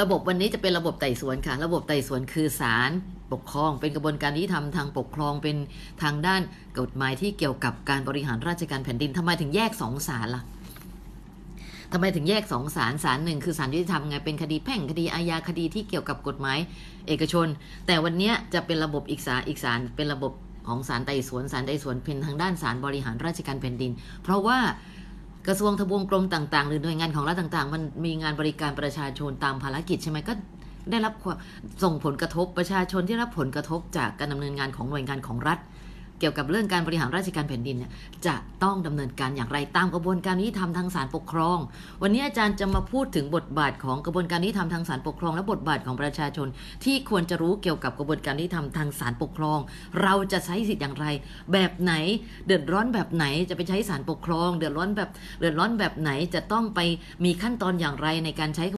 ระบบวันนี้จะเป็นระบบไต่สวนค่ะ ระบบไต่สวนคือศาลปกครอง เป็นกระบวนการยุติธรรมทางปกครองเป็นทางด้านกฎหมายที่เกี่ยวกับการบริหารราชการแผ่นดินทำไมถึงแยกสองศาลล่ะทำไมถึงแยกสองศาลศาลหนึ่งคือศาลยุติธรรมไงเป็นคดีแพ่งคดีอาญาคดีที่เกี่ยวกับกฎหมายเอกชน แต่วันนี้จะเป็นระบบอีกศาลอีกศาลเป็นระบบของศาลไต่สวนศาลไต่สวนเป็นทางด้านศาลบริหารราชการแผ่นดิน เพราะว่า กระทรวงทบวงกรมต่างๆ หรือหน่วยงานของรัฐต่างๆ มันมีงานบริการประชาชนตามภารกิจใช่ไหมก็ได้รับส่งผลกระทบประชาชนที่รับผลกระทบจากการดำเนินงานของหน่วยงานของรัฐ เกี่ยวกับเรื่องการบริหารราชการแผ่นดินเนี่ยจะต้องดำเนินการอย่างไรตามกระบวนการยุติธรรมทางศาลปกครอง วันนี้อาจารย์จะมาพูดถึงบทบาทของกระบวนการยุติธรรมทางศาลปกครอง และบทบาทของประชาชน ที่ควรจะรู้เกี่ยวกับกระบวนการยุติธรรมทางศาลปกครอง เราจะใช้สิทธิ์อย่างไร แบบไหนเดือดร้อนแบบไหนจะไปใช้ศาลปกครอง เดือดร้อนแบบเดือดร้อนแบบไหนจะต้องไปมีขั้นตอนอย่างไรในการใช้